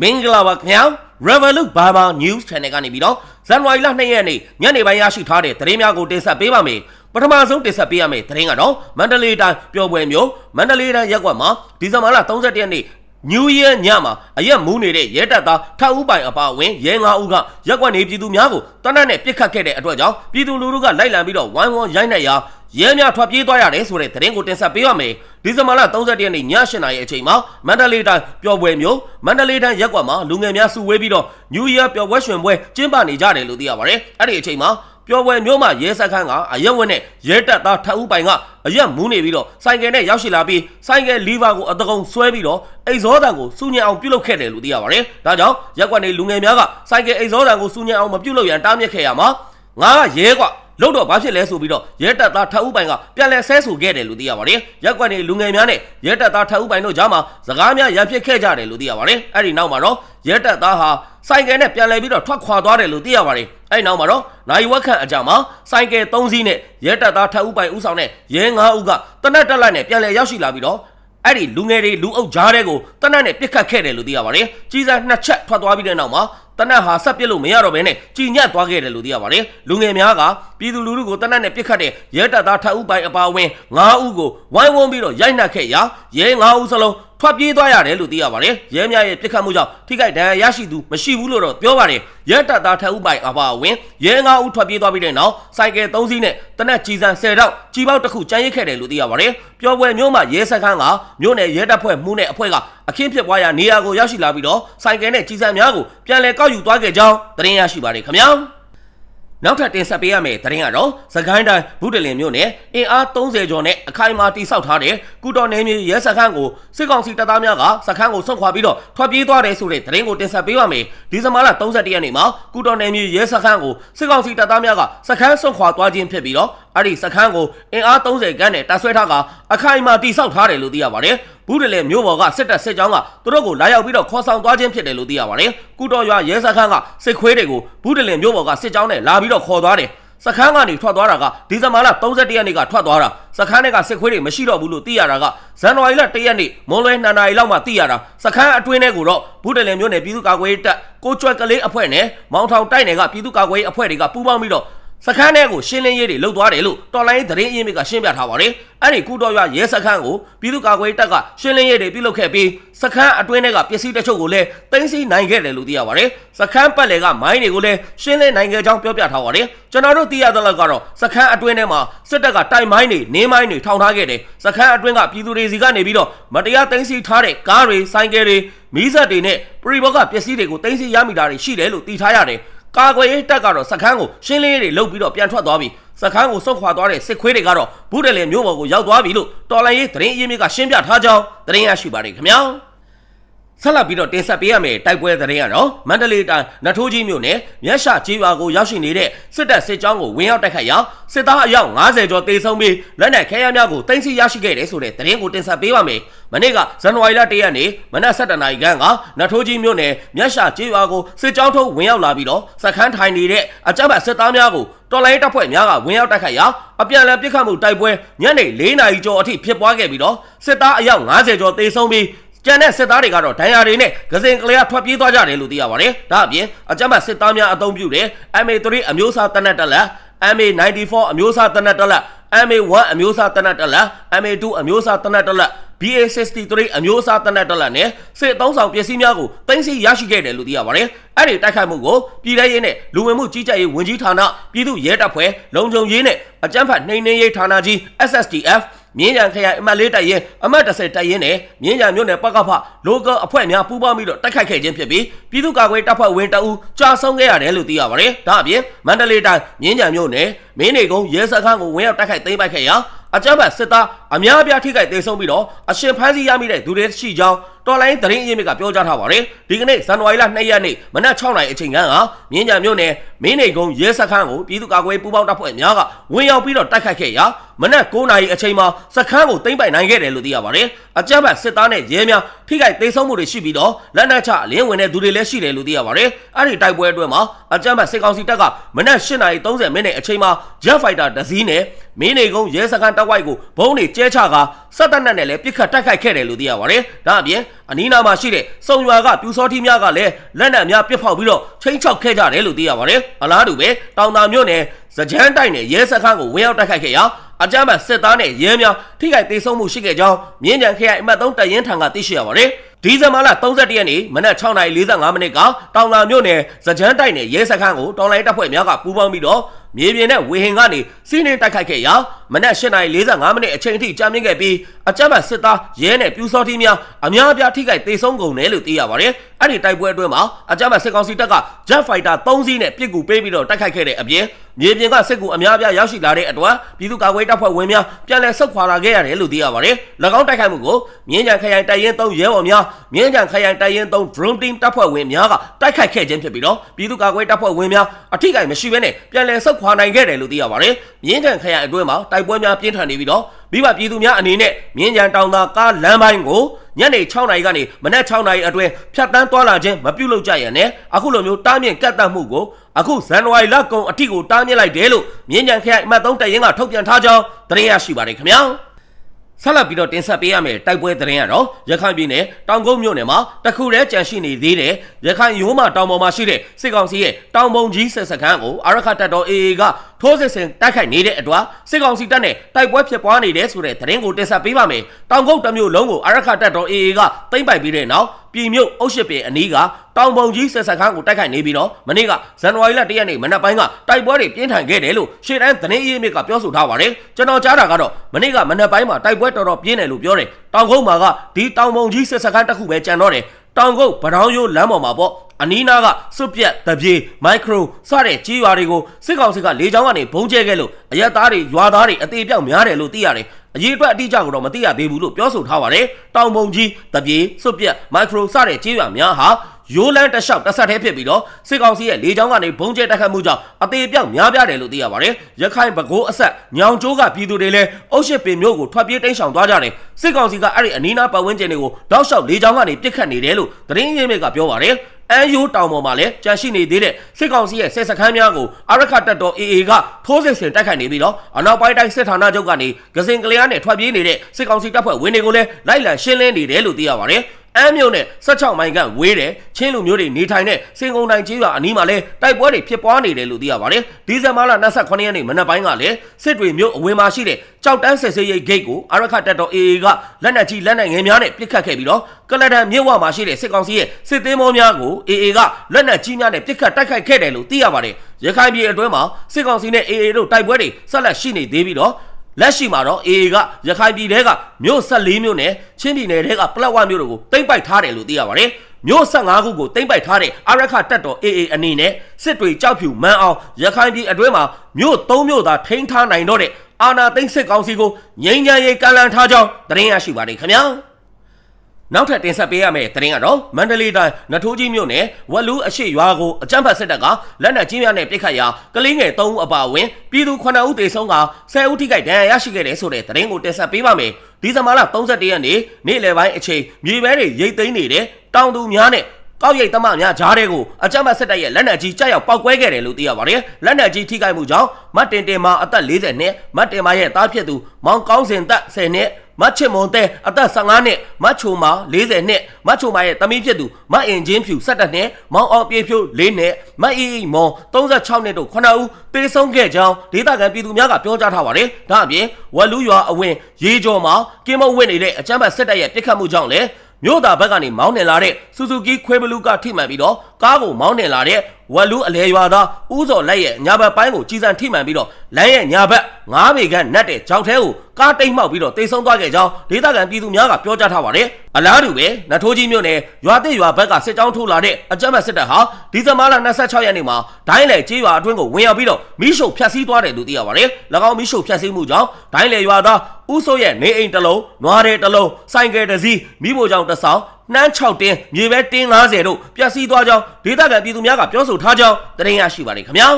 မင်္ဂလာပါခင်ဗျာ Revolut Burma News Channel ကနေပြီးတော့ဇန်နဝါရီလ2ရက်နေ့ညနေပိုင်းရရှိထားတဲ့သတင်းများကိုတင်ဆက်ပေးပါမယ်ပထမဆုံးတင်ဆက်ပေးရမယ့်သတင်းကတော့မန္တလေးတိုင်းပျော်ပွဲမျိုးမန္တလေးတိုင်းရက်ကွက်မှာဒီဇင်ဘာလ31ရက်နေ့ New Year ညမှာအရက်မူးနေတဲ့ရဲတပ်သားထပ်ဦးပိုင်အပါအဝင်ရဲ၅ဦးကရက်ကွက်နေပြည်သူများကိုတနက်နဲ့ပြစ်ခတ်ခဲ့တဲ့အတွက်ကြောင့်ပြည်သူလူထုကလိုက်လံပြီးတော့ဝိုင်းဝန်းရိုက်နှက်ရာရဲများထွက်ပြေးသွားရတယ်ဆိုတဲ့သတင်းကိုတင်ဆက်ပေးရမယ် ဒီဇင်ဘာလ31ရက်နေ့ည8:00နာရီအချိန်မှာမန္တလေးတိုင်းပျော်ပွဲမျိုးမန္တလေးတိုင်းရက်ကွက်မှာလူငယ်များစုဝေးပြီးတော့ New Year ပျော်ပွဲရွှင်ပွဲကျင်းပနေကြတယ်လို့သိရပါတယ်အဲ့ဒီအချိန်မှာပျော်ပွဲမျိုးမှာရဲစခန်းကအရက်ဝက်နဲ့ရဲတပ်သားထပ်ဦးပိုင်ကအရက်မူးနေပြီးတော့ဆိုင်ကယ်နဲ့ရောက်ရှိလာပြီးဆိုင်ကယ်လီဗာကိုအတကုံဆွဲပြီးတော့အိတ်ဇောတန်ကိုစူညံအောင်ပြုတ်လုခဲ့တယ်လို့သိရပါတယ်ဒါကြောင့်ရက်ကွက်နေလူငယ်များကဆိုင်ကယ်အိတ်ဇောတန်ကိုစူညံအောင်မပြုတ်လုရန်တားမြစ်ခဲ့ရမှာငါကရဲကွာ လို့တော့ဘာဖြစ်လဲဆိုပြီးတော့ရဲတပ်သားထပ်ဦးပိုင်ကပြန်လဲဆဲဆိုခဲ့တယ်လို့သိရပါတယ်ရက်ကွက်နေလူငယ်များနဲ့ရဲတပ်သားထပ်ဦးပိုင်တို့ကြားမှာစကားများရန်ဖြစ်ခဲ့ကြတယ်လို့သိရပါတယ်အဲ့ဒီနောက်မှာတော့ရဲတပ်သားဟာဆိုင်ကယ်နဲ့ပြန်လဲပြီးတော့ထွက်ခွာသွားတယ်လို့သိရပါတယ်အဲ့နောက်မှာတော့နိုင်ဝက်ခန့်အကြမှာဆိုင်ကယ်၃စီးနဲ့ရဲတပ်သားထပ်ဦးပိုင်ဦးဆောင်တဲ့ရဲ၅ဦးကတနက်တက်လိုက်နဲ့ပြန်လဲရောက်ရှိလာပြီးတော့အဲ့ဒီလူငယ်တွေလူအုပ်ကြားတဲ့ကိုတနက်နဲ့ပြစ်ခတ်ခဲ့တယ်လို့သိရပါတယ်ကြီးစားနှစ်ချက်ထွက်သွားပြီးတဲ့နောက်မှာ တနက်ဟာဆက်ပြစ်လို့မရတော့ဘဲနဲ့ကြည်ညက်သွားခဲ့တယ်လို့သိရပါတယ်လူငယ်များကပြည်သူလူထုကိုတနက်နဲ့ပြစ်ခတ်တဲ့ရဲတပ်သားထပ်ဦးပိုင်အပါအဝင်၅ဦးကိုဝိုင်းဝန်းပြီးတော့ရိုက်နှက်ခဲ့ရာရဲ၅ဦးစလုံး ထွက်ပြေးသွားရတယ်လို့သိရပါတယ်ရဲများရဲ့ပြစ်ခတ်မှုကြောင့်ထိခိုက်ဒဏ်ရာရရှိသူမရှိဘူးလို့တော့ပြောပါတယ်ရဲတပ်သားထပ်ဦးပိုင်အပါအဝင်ရဲ၅ဦးထွက်ပြေးသွားပြီးတဲ့နောက်စိုက်ကယ်၃စီးနဲ့တနက်ကြီးစံ10တောက်ကြီးပေါက်တစ်ခုကျန်ရစ်ခဲ့တယ်လို့သိရပါတယ်ပျော်ပွဲမျိုးမှာရဲစခန်းကမြို့နယ်ရဲတပ်ဖွဲ့မှုနဲ့အဖွဲ့ကအခင်းဖြစ်ပွားရာနေရာကိုရောက်ရှိလာပြီးတော့စိုက်ကယ်နဲ့ကြီးစံများကိုပြန်လည်ကောက်ယူသွားခဲ့ကြောင်းသတင်းရရှိပါတယ်ခင်ဗျာ နောက်ထပ်တင်ဆက်ပေးရမယ့်သတင်းကတော့သခိုင်းတိုင်းဘုဒ္ဓလင်မြို့နယ်အင်အား30ကျော်နဲ့အခိုင်အမာတိစောက်ထားတဲ့ကုတော်နယ်မြေရဲစခန်းကိုစစ်ကောင်စီတပ်သားများကစခန်းကိုဆုတ်ခွာပြီးတော့ထွက်ပြေးသွားတယ်ဆိုတဲ့သတင်းကိုတင်ဆက်ပေးပါမယ်ဒီဇင်ဘာလ31ရက်နေ့မှာကုတော်နယ်မြေရဲစခန်းကိုစစ်ကောင်စီတပ်သားများကစခန်းဆုတ်ခွာသွားခြင်းဖြစ်ပြီးတော့အဲ့ဒီစခန်းကိုအင်အား30ခန်းနဲ့တပ်ဆွဲထားကအခိုင်အမာတိစောက်ထားတယ်လို့သိရပါတယ် ဘူးတလေမြို့ပေါ်ကစစ်တပ်စစ်ကြောင်းကသူတို့ကိုလာရောက်ပြီးတော့ခေါ်ဆောင်သွားခြင်းဖြစ်တယ်လို့သိရပါတယ်။ကုတော်ရွာရဲစခန်းကစစ်ခွေးတွေကိုဘူးတလေမြို့ပေါ်ကစစ်ကြောင်းနဲ့လာပြီးတော့ခေါ်သွားတယ်။စခန်းကနေထွက်သွားတာကဒီဇင်ဘာလ31ရက်နေ့ကထွက်သွားတာစခန်းထဲကစစ်ခွေးတွေမရှိတော့ဘူးလို့သိရတာကဇန်နဝါရီလ1ရက်နေ့မွန်လွဲ2နာရီလောက်မှသိရတာစခန်းအတွင်းထဲကိုတော့ဘူးတလေမြို့နယ်ပြည်သူ့ကာကွယ်ရေးတပ်ကိုကျွဲကလေးအဖွဲ့နဲ့မောင်ထောင်တိုက်နယ်ကပြည်သူ့ကာကွယ်ရေးအဖွဲ့တွေကပူးပေါင်းပြီးတော့ စခန်းထဲကိုရှင်းလင်းရေးတွေလုပ်သွားတယ်လို့တော်လိုင်းသတင်းအရင်းမြစ်ကရှင်းပြထားပါတယ်။အဲ့ဒီကုတော်ရွာရဲစခန်းကိုပြည်သူ့ကာကွယ်ရေးတပ်ကရှင်းလင်းရေးတွေပြုလုပ်ခဲ့ပြီးစခန်းအတွင်းထဲကပစ္စည်းတချို့ကိုလည်းတင်စီနိုင်ခဲ့တယ်လို့သိရပါတယ်။စခန်းပတ်လည်ကမိုင်းတွေကိုလည်းရှင်းလင်းနိုင်ခဲ့ကြောင်းပြောပြထားပါတယ်။ကျွန်တော်တို့သိရသလောက်ကတော့စခန်းအတွင်းထဲမှာစစ်တပ်ကတိုက်မိုင်းတွေနင်းမိုင်းတွေထောင်ထားခဲ့တယ်။စခန်းအတွင်းကပြည်သူတွေစီကနေပြီးတော့မတရားတင်စီထားတဲ့ကားတွေဆိုင်ကယ်တွေမီးစက်တွေနဲ့ပရိဘောကပစ္စည်းတွေကိုတင်စီရမိတာတွေရှိတယ်လို့သိထားရတယ်။ ကာကွယ်ရေးတပ်ကတော့စခန်းကိုရှင်းလင်းရေးတွေလုပ်ပြီးတော့ပြန်ထွက်သွားပြီစခန်းကိုဆုတ်ခွာသွားတဲ့စစ်ခွေးတွေကတော့ဘူးတယ်လေမျိုးပေါ်ကိုရောက်သွားပြီလို့တော်လိုင်းရေးသတင်းအရင်းမြစ်ကရှင်းပြထားကြောင်းသတင်းရရှိပါတယ်ခင်ဗျာ ဆက်လက်ပြီးတော့တင်ဆက်ပေးရမယ့်တိုက်ပွဲသတင်းကတော့မန္တလေးတိုင်းနထိုးကြီးမြို့နယ်မြတ်ရှာကြီးရွာကိုရောက်ရှိနေတဲ့စစ်တပ်စစ်ကြောင်းကိုဝင်ရောက်တိုက်ခိုက်ရာစစ်သားအယောက်90ကျော်တေဆုံးပြီးလက်နက်ခဲယမ်းများကိုတင်စီရရှိခဲ့တယ်ဆိုတဲ့သတင်းကိုတင်ဆက်ပေးပါမယ်။မနေ့ကဇန်နဝါရီလ1ရက်နေ့မနက်7:00နာရီခန့်ကနထိုးကြီးမြို့နယ်မြတ်ရှာကြီးရွာကိုစစ်ကြောင်းထုတ်ဝင်ရောက်လာပြီးတော့စခန်းထိုင်နေတဲ့အကြမ်းဖက်စစ်သားများကိုတော်လိုင်းတပ်ဖွဲ့များကဝင်ရောက်တိုက်ခိုက်ရာအပြန်အလှန်ပစ်ခတ်မှုတိုက်ပွဲညနေ4နာရီကျော်အထိဖြစ်ပွားခဲ့ပြီးတော့စစ်သားအယောက်90ကျော်တေဆုံးပြီး ကျန်တဲ့စစ်သားတွေကတော့ဒဏ်ရာတွေနဲ့ဂစင်ကလေးကထွက်ပြေးသွားကြတယ်လို့သိရပါတယ်။ဒါအပြင်အကြမ်းဖက်စစ်သားများအုံပြုတဲ့ MA3 အမျိုးအစားတနက်တက်လက် MA94 အမျိုးအစားတနက်တက်လက် MA1 အမျိုးအစားတနက်တက်လက် MA2 အမျိုးအစားတနက်တက်လက် BA63 အမျိုးအစားတနက်တက်လက်နဲ့စစ်သုံးဆောင်ပစ္စည်းများကိုတင်စီရရှိခဲ့တယ်လို့သိရပါတယ်။အဲ့ဒီတိုက်ခိုက်မှုကိုပြည်ထရေးနဲ့လူဝင်မှုကြီးကြပ်ရေးဝန်ကြီးဌာနပြည်သူ့ရဲတပ်ဖွဲ့လုံခြုံရေးနဲ့အကြမ်းဖက်နှိမ်နင်းရေးဌာနကြီး SSDF မြင်းကြံခရိုင်အမှတ်၄တိုက်ရင်အမှတ်30တိုက်ရင်နဲ့မြင်းကြံမြို့နယ်ပကဖ local အဖွဲ့များပူးပေါင်းပြီးတော့တိုက်ခိုက်ခဲ့ခြင်းဖြစ်ပြီးပြည်သူ့ကာကွယ်တပ်ဖွဲ့ဝင်တအူကြာဆုံးခဲ့ရတယ်လို့သိရပါတယ်။ဒါအပြင်မန္တလေးတိုင်းမြင်းကြံမြို့နယ်မင်းနေကုန်းရဲစခန်းကိုဝင်ရောက်တိုက်ခိုက်သိမ်းပိုက်ခဲ့ရာ အကြမ်းဖက်စစ်သားအများအပြားထိခိုက်ဒေဆုံးပြီးတော့အရှင်ဖမ်းဆီးရမိတဲ့သူတွေရှိကြောင်းတော်လိုင်းသတင်းအရင်းမြစ်ကပြောကြားထားပါတယ်ဒီကနေ့ဇန်နဝါရီလ2ရက်နေ့မနက်6နာရီအချိန်ကမြင်းကြံမြို့နယ်မင်းနေကုန်းရဲစခန်းကိုပြည်သူ့ကာကွယ်ပူးပေါင်းတပ်ဖွဲ့များကဝင်ရောက်ပြီးတော့တိုက်ခိုက်ခဲ့ရာမနက်9နာရီအချိန်မှာစခန်းကိုသိမ်းပိုက်နိုင်ခဲ့တယ်လို့သိရပါတယ်အကြမ်းဖက်စစ်သားနဲ့ရဲများထိခိုက်ဒေဆုံးမှုတွေရှိပြီးတော့လက်နက်ချအလင်းဝင်တဲ့သူတွေလည်းရှိတယ်လို့သိရပါတယ်အဲ့ဒီတိုက်ပွဲအတွင်းမှာအကြမ်းဖက်စစ်ကောင်စီတပ်ကမနက်8နာရီ30မိနစ်အချိန်မှာ Jet Fighter တစ်စီးနဲ့ မင်းနေကုန်းရဲစခန်းတပ်ဝိုက်ကိုဘုံတွေကျဲချကာစက်တပ်နဲ့လည်းပြစ်ခတ်တိုက်ခိုက်ခဲ့တယ်လို့သိရပါတယ်ဒါအပြင်အနီးနားမှာရှိတဲ့စုံရွာကပြူစောထီးများကလည်းလက်နက်များပစ်ဖောက်ပြီးတော့ချင်းချောက်ခဲ့ကြတယ်လို့သိရပါတယ်အလားတူပဲတောင်တာမြို့နယ်စကြမ်းတိုက်နယ်ရဲစခန်းကိုဝင်ရောက်တိုက်ခိုက်ခဲ့ရာအကြမ်းဖက်စစ်သားနဲ့ရဲများထိခိုက်ဒေဆုံးမှုရှိခဲ့ကြောင်းမြင်းကြံခရိုင်အမှတ်3တရင်ထံကသိရှိရပါတယ်ဒီဇင်ဘာလ31ရက်နေ့မနက်6:45မိနစ်ကတောင်လာမြို့နယ်စကြမ်းတိုက်နယ်ရဲစခန်းကိုတောင်လိုင်းတပ်ဖွဲ့များကပူးပေါင်းပြီးတော့ မြေပြင်နဲ့ဝေဟင်ကနေစီးနှင်းတိုက်ခိုက်ခဲ့ရာ မနက်8:45မိနစ်အချိန်ထိကြာမြင့်ခဲ့ပြီးအကြမ်းဖက်စစ်သားရဲနဲ့ပြူစောထီးများအများအပြားထိခိုက်ဒေဆုံးကုန်တယ်လို့သိရပါတယ်။အဲ့ဒီတိုက်ပွဲအတွင်းမှာအကြမ်းဖက်စစ်ကောင်စီတပ်က Jet Fighter 3စီးနဲ့ပစ်ကူပေးပြီးတော့တိုက်ခိုက်ခဲ့တဲ့အပြင်မြေပြင်ကစစ်ကူအများအပြားရောက်ရှိလာတဲ့အတွက်ပြည်သူ့ကာကွယ်တပ်ဖွဲ့ဝင်များပြန်လည်ဆုတ်ခွာလာခဲ့ရတယ်လို့သိရပါတယ်။၎င်းတိုက်ခိုက်မှုကိုမြင်းကြံခရိုင်တိုက်ရင်3ရဲဘော်များမြင်းကြံခရိုင်တိုက်ရင်3 Drone Team တပ်ဖွဲ့ဝင်များကတိုက်ခိုက်ခဲ့ခြင်းဖြစ်ပြီးတော့ပြည်သူ့ကာကွယ်တပ်ဖွဲ့ဝင်များအထိကိမရှိဘဲနဲ့ပြန်လည်ဆုတ်ခွာနိုင်ခဲ့တယ်လို့သိရပါတယ်။မြင်းကြံခရိုင်အတွင်းမှာတိုက်ပွဲများပြင်းထန်နေပြီးတော့မိဘပြည်သူများအနေနဲ့မြင်းကြံတောင်သာကားလမ်းပိုင်းကိုညနေ6နာရီကနေမနက်6နာရီအတွင်းဖြတ်တန်းသွားလာခြင်းမပြုလုပ်ကြရနဲ့အခုလိုမျိုးတားမြင့်ကတ်တတ်မှုကိုအခုဇန်နဝါရီလကုန်အထိကိုတားမြစ်လိုက်တယ်လို့မြင်းကြံခရိုင်အမှတ်3တရင်ကထုတ်ပြန်ထားကြောင်းသတင်းရရှိပါတယ်ခင်ဗျာ ဆက်လက်ပြီးတော့တင်ဆက်ပေးရမယ်တိုက်ပွဲသတင်းကတော့ရခိုင်ပြည်နယ်တောင်ကုန်းမြို့နယ်မှာတခုတည်းကြန့်ရှိနေသေးတယ်ရခိုင်ရိုးမတောင်ပေါ်မှာရှိတဲ့စစ်ကောင်စီရဲ့တောင်ပုံကြီးဆက်စခန်းကိုအာရခတ်တပ်တော် AA ကထိုးစစ်ဆင်တိုက်ခိုက်နေတဲ့အတွက်စစ်ကောင်စီတပ်နဲ့တိုက်ပွဲဖြစ်ပွားနေတယ်ဆိုတဲ့သတင်းကိုတင်ဆက်ပေးပါမယ်တောင်ကုန်းတစ်မျိုးလုံးကိုအာရခတ်တပ်တော် AA ကသိမ်းပိုက်ပြီးတဲ့နောက် ပြည်မြို့အုပ်ရှစ်ပင်အနီးကတောင်ပုံကြီးဆက်စခန်းကိုတိုက်ခိုက်နေပြီးတော့မနေ့ကဇန်နဝါရီလ၁ရက်နေ့မနက်ပိုင်းကတိုက်ပွဲတွေပြင်းထန်ခဲ့တယ်လို့ရှေ့တန်းသတင်းအေးမြစ်ကပြောဆိုထားပါတယ်ကျွန်တော်ကြားတာကတော့မနေ့ကမနက်ပိုင်းမှာတိုက်ပွဲတော်တော်ပြင်းတယ်လို့ပြောတယ်တောင်ကုန်းမှာကဒီတောင်ပုံကြီးဆက်စခန်းတစ်ခုပဲကျန်တော့တယ်တောင်ကုန်းဗတောင်းရိုးလမ်းပေါ်မှာပေါ့အနီးနားကစွတ်ပြက်တပြေမိုက်ခရိုစတဲ့ကြီးရွာတွေကိုစစ်ကောင်စီကလေကြောင်းကနေဘုံကျဲခဲ့လို့အရက်သားတွေရွာသားတွေအသေးပြောက်များတယ်လို့သိရတယ် အရေးအတွက်အတိအကျကိုတော့မသိရသေးဘူးလို့ပြောဆိုထားပါတယ်တောင်ပုံကြီးတပြေစွတ်ပြက်မိုက်ခရိုစတဲ့ကြီးရွာများဟာ ရိုးလန်းတလျှောက်တစ်ဆက်တည်းဖြစ်ပြီးတော့စစ်ကောင်စီရဲ့လေကြောင်းကနေဘုံကျဲတက်ခတ်မှုကြောင့်အသေးပြောက်များပြားတယ်လို့သိရပါတယ်ရခိုင်ဘကိုးအဆက်ညောင်ကျိုးကပြည်သူတွေလည်းအုတ်ရှစ်ပင်မျိုးကိုထွက်ပြေးတိမ်းရှောင်သွားကြတယ်စစ်ကောင်စီကအဲ့ဒီအနီးနားပတ်ဝန်းကျင်တွေကိုတောက်လျှောက်လေကြောင်းကနေပစ်ခတ်နေတယ်လို့သတင်းရင်းမြစ်ကပြောပါတယ်အန်ယိုတောင်ပေါ်မှာလည်းကြာရှိနေသေးတဲ့စစ်ကောင်စီရဲ့စစ်စခန်းများကိုအရခတ်တပ်တော် AA ကထိုးစစ်ဆင်တိုက်ခိုက်နေပြီးတော့အနောက်ပိုင်းတိုင်းစစ်ဌာနချုပ်ကနေဂစင်ကလျားနဲ့ထွက်ပြေးနေတဲ့စစ်ကောင်စီတပ်ဖွဲ့ဝင်တွေကိုလည်းလိုက်လံရှင်းလင်းနေတယ်လို့သိရပါတယ် အမ်းမြို့နဲ့16မိုင်ကဝေးတယ်ချင်းလူမျိုးတွေနေထိုင်တဲ့စင်ကုန်တိုင်းကျေးရွာအနီးမှာလဲတိုက်ပွဲတွေဖြစ်ပွားနေတယ်လို့သိရပါတယ်ဒီဇင်ဘာလ28ရက်နေ့မနက်ပိုင်းကလည်းစစ်တွေမြို့အဝင်းမှာရှိတဲ့ကြောက်တန်းဆယ်ဆေးရိတ်ဂိတ်ကိုအရခတ်တပ်တော် AA ကလက်နက်ကြီးလက်နက်ငယ်များနဲ့ပစ်ခတ်ခဲ့ပြီးတော့ကလဒန်မြို့ဝမှာရှိတဲ့စစ်ကောင်စီရဲ့စစ်သေးမောများကို AA ကလက်နက်ကြီးများနဲ့ပစ်ခတ်တိုက်ခိုက်ခဲ့တယ်လို့သိရပါတယ်ရခိုင်ပြည်အတွင်းမှာစစ်ကောင်စီနဲ့ AA တို့တိုက်ပွဲတွေဆက်လက်ရှိနေသေးပြီးတော့ လက်ရှိမှာတော့ AA ကရခိုင်ပြည်ထဲကမြို့14မြို့နယ်ချင်းပြည်နယ်ထဲကပလက်ဝမြို့တို့ကိုတိမ့်ပိုက်ထားတယ်လို့သိရပါတယ်။မြို့15ခုကိုတိမ့်ပိုက်ထားတဲ့အရခတက်တော် AA အနေနဲ့စစ်တွေကြောက်ဖြူမန်းအောင်ရခိုင်ပြည်အတွင်းမှာမြို့3မြို့သာထိန်းထားနိုင်တော့တဲ့အာနာသိန်းစစ်ကောင်စီကိုငြိမ်းချမ်းရေးကန့်လန့်ထားကြောင်းသတင်းရရှိပါတယ်ခင်ဗျာ။ နောက်ထပ်တင်ဆက်ပေးရမယ့်သတင်းကတော့မန္တလေးတိုင်းနထိုးကြီးမြို့နယ်ဝက်လူအရှိရွာကိုအကြမ်းဖက်စစ်တပ်ကလက်နက်ကြီးများနဲ့ပစ်ခတ်ရာကလေးငယ်3ဦးအပါအဝင်ပြည်သူ9ဦးသေဆုံးက10ဦးထိခိုက်ဒဏ်ရာရရှိခဲ့တယ်ဆိုတဲ့သတင်းကိုတင်ဆက်ပေးပါမယ်။ဒီဇင်ဘာလ31ရက်နေ့နေ့လယ်ပိုင်းအချိန်မြေပဲတွေရိတ်သိမ်းနေတဲ့တောင်သူများနဲ့ကောက်ရိတ်သမားများဂျားတဲ့ကိုအကြမ်းဖက်စစ်တပ်ရဲ့လက်နက်ကြီးကြောက်ရောက်ပောက်ကွဲခဲ့တယ်လို့သိရပါတယ်။လက်နက်ကြီးထိခိုက်မှုကြောင့်မတ်တင်တင်မာအသက်40နှစ်မတ်တင်မာရဲ့သားဖြစ်သူမောင်ကောင်းစင်သက်10နှစ် မတ်ချစ်မွန်တဲ့အသက်15နှစ်မတ်ချိုမာ40နှစ်မတ်ချိုမာရဲ့သမီးဖြစ်သူမတ်အင်ဂျင်းဖြူ17နှစ်မောင်အောင်ပြေဖြိုး4နှစ်မတ်အီအီမော်36နှစ်တို့9ဦးတေဆုံးခဲ့ကြောင်းဒေသခံပြည်သူများကပြောကြားထားပါတယ်။ဒါအပြင်ဝက်လူရွာအဝင်ရေကျော်မှာကင်းမုတ်ဝင်နေတဲ့အကြမ်းဖက်စစ်တပ်ရဲ့ပစ်ခတ်မှုကြောင့်လည်း မြို့သားဘက်ကနေမောင်းနှင်လာတဲ့စူဇူကီခွေဘလူးကထိမှန်ပြီးတော့ကားကိုမောင်းနှင်လာတဲ့ဝက်လူးအလဲရွာသားဦးစော်လက်ရဲ့ညာဘက်ပိုင်းကိုကြီးစံထိမှန်ပြီးတော့လမ်းရဲ့ညာဘက်9ပေခန့်နတ်တဲ့ကြောက်ထဲကိုကားတိတ်မှောက်ပြီးတော့တိတ်ဆုံးသွားခဲ့ကြောင်းဒေသခံပြည်သူများကပြောကြားထားပါတယ်။အလားတူပဲနထိုးကြီးမြို့နယ်ရွာတဲ့ရွာဘက်ကစစ်ကြောင်းထိုးလာတဲ့အကြမ်းဖက်စစ်တပ်ဟာဒီဇင်ဘာလ26ရက်နေ့မှာဒိုင်းလေကျေးရွာအတွင်းကိုဝင်ရောက်ပြီးတော့မိရှုဖျက်ဆီးသွားတယ်လို့သိရပါတယ်။၎င်းမိရှုဖျက်ဆီးမှုကြောင့်ဒိုင်းလေရွာသား ဦးစိုးရဲ့နေအိမ်တစ်လုံး၊နွားတဲ့တစ်လုံး၊ဆိုင်ကယ်တစ်စီးမိဖို့ကြောင့်တစ်ဆောင်နှမ်း6တင်းမြေပဲတင်း90တို့ပျက်စီးသွားကြောင်းဒေသခံပြည်သူများကပြောဆိုထားကြောင်းသတင်းရရှိပါတယ်ခင်ဗျာ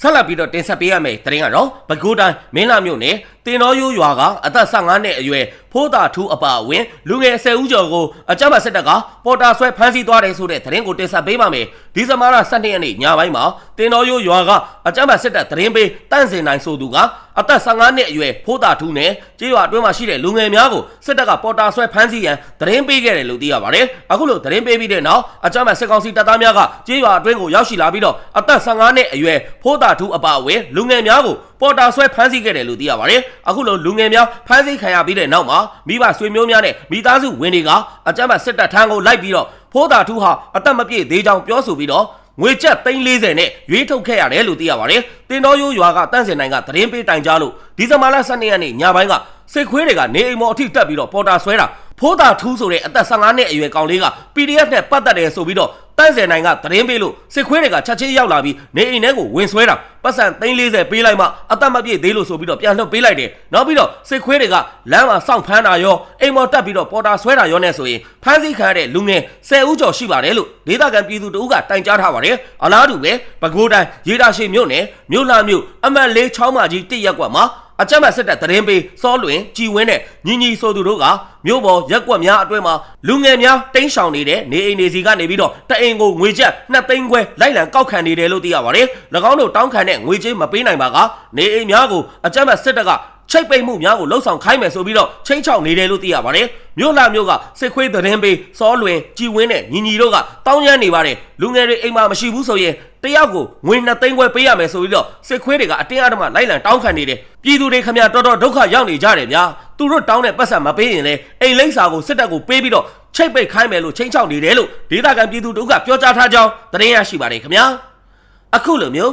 ဆက်လက်ပြီးတော့တင်ဆက်ပေးရမယ့်သတင်းကတော့ပဲခူးတိုင်းမင်းလာမြို့နယ် တင်တော်ရိုးရွာကအသက်15နှစ်အရွယ်ဖိုးတာထူးအပါအဝင်လူငယ်10ဦးကျော်ကိုအကြမ်းဖက်စစ်တပ်ကပေါ်တာဆွဲဖမ်းဆီးသွားတယ်ဆိုတဲ့သတင်းကိုတင်ဆက်ပေးပါမယ်ဒီဇင်ဘာလ12ရက်နေ့ညပိုင်းမှာတင်တော်ရိုးရွာကအကြမ်းဖက်စစ်တပ်သတင်းပေးတန့်စင်နိုင်ဆိုသူကအသက်15နှစ်အရွယ်ဖိုးတာထူးနဲ့ကြေးရွာအတွင်းမှာရှိတဲ့လူငယ်များကိုစစ်တပ်ကပေါ်တာဆွဲဖမ်းဆီးရန်သတင်းပေးခဲ့တယ်လို့သိရပါတယ်အခုလိုသတင်းပေးပြီးတဲ့နောက်အကြမ်းဖက်စစ်ကောင်စီတပ်သားများကကြေးရွာအတွင်းကိုရောက်ရှိလာပြီးတော့အသက်15နှစ်အရွယ်ဖိုးတာထူးအပါအဝင်လူငယ်များကိုပေါ်တာဆွဲဖမ်းဆီးခဲ့တယ်လို့သိရပါတယ်အခုလိုလူငယ်များဖမ်းဆီးခံရပြီးတဲ့နောက်မှာမိဘဆွေမျိုးများနဲ့မိသားစုဝင်တွေကအကြမ်းဖက်စစ်တပ်ထမ်းကိုလိုက်ပြီးတော့ဖိုးတာထူးဟာအသက်မပြည့်သေးကြောင်းပြောဆိုပြီးတော့ငွေကျပ်340နဲ့ရွေးထုတ်ခဲ့ရတယ်လို့သိရပါတယ်။တင်တော်ရိုးရွာကတန့်စင်နိုင်ကသတင်းပေးတိုင်ကြားလို့ဒီဇင်ဘာလ12ရက်နေ့ညပိုင်းကစစ်ခွေးတွေကနေအိမ်မော်အထိတက်ပြီးတော့ပေါ်တာဆွဲတာဖိုးတာထူးဆိုတဲ့အသက်15နှစ်အရွယ်ကောင်လေးက PDF နဲ့ပတ်သက်တယ်ဆိုပြီးတော့ တန့်စင်နိုင်ကသတင်းပေးလို့စစ်ခွေးတွေကချက်ချင်းရောက်လာပြီးနေအိမ်ထဲကိုဝင်ဆွဲတာပတ်စံ340ပေးလိုက်မှအသက်မပြည့်သေးလို့ဆိုပြီးတော့ပြန်လွှတ်ပေးလိုက်တယ်။နောက်ပြီးတော့စစ်ခွေးတွေကလမ်းမှာစောင့်ဖမ်းတာရောအိမ်မော်တက်ပြီးတော့ပေါ်တာဆွဲတာရောနဲ့ဆိုရင်ဖမ်းဆီးခံရတဲ့လူငယ်10ဦးကျော်ရှိပါတယ်လို့ဒေသခံပြည်သူတို့ကတိုင်ကြားထားပါတယ်။အလားတူပဲပဲခူးတိုင်းရေတာရှိမြို့နယ်မြို့လာမြို့အမှတ်၄ချောင်းမကြီးတရက်ကွက်မှာ အကြမ်းဖက်စစ်တပ်သတင်းပေးစောလွင်ကြည်ဝင်းနဲ့ညီညီဆိုသူတို့ကမြို့ပေါ်ရက်ကွက်များအတွင်းမှာလူငယ်များတိမ်းရှောင်နေတဲ့နေအိမ်တွေစီကနေပြီးတော့တအိမ်ကိုငွေကျပ်2သိန်းခွဲလိုက်လံကောက်ခံနေတယ်လို့သိရပါတယ်။၎င်းတို့တောင်းခံတဲ့ငွေကြေးမပေးနိုင်ပါကနေအိမ်များကိုအကြမ်းဖက်စစ်တပ်က ချိတ်ပိတ်မှုများကိုလှုပ်ဆောင်ခိုင်းမယ်ဆိုပြီးတော့ချင်းချောက်နေတယ်လို့သိရပါတယ်။မြို့လာမြို့ကစစ်ခွေးသတင်းပေးစောလွင်ကြည်ဝင်းနဲ့ညီညီတို့ကတောင်းရမ်းနေပါတယ်။လူငယ်တွေအိမ်မှာမရှိဘူးဆိုရင်တယောက်ကိုငွေ2သိန်းခွဲပေးရမယ်ဆိုပြီးတော့စစ်ခွေးတွေကအတင်းအဓမ္မလိုက်လံတောင်းခံနေတယ်။ပြည်သူတွေခမရတော်တော်ဒုက္ခရောက်နေကြတယ်ဗျာ။သူတို့တောင်းတဲ့ပတ်စံမပေးရင်လေအိမ်လိမ့်စာကိုစစ်တပ်ကိုပေးပြီးတော့ချိတ်ပိတ်ခိုင်းမယ်လို့ချင်းချောက်နေတယ်လို့ဒေသခံပြည်သူတို့ကပြောကြားထားကြောင်းသတင်းရရှိပါတယ်ခင်ဗျာ။အခုလိုမျိုး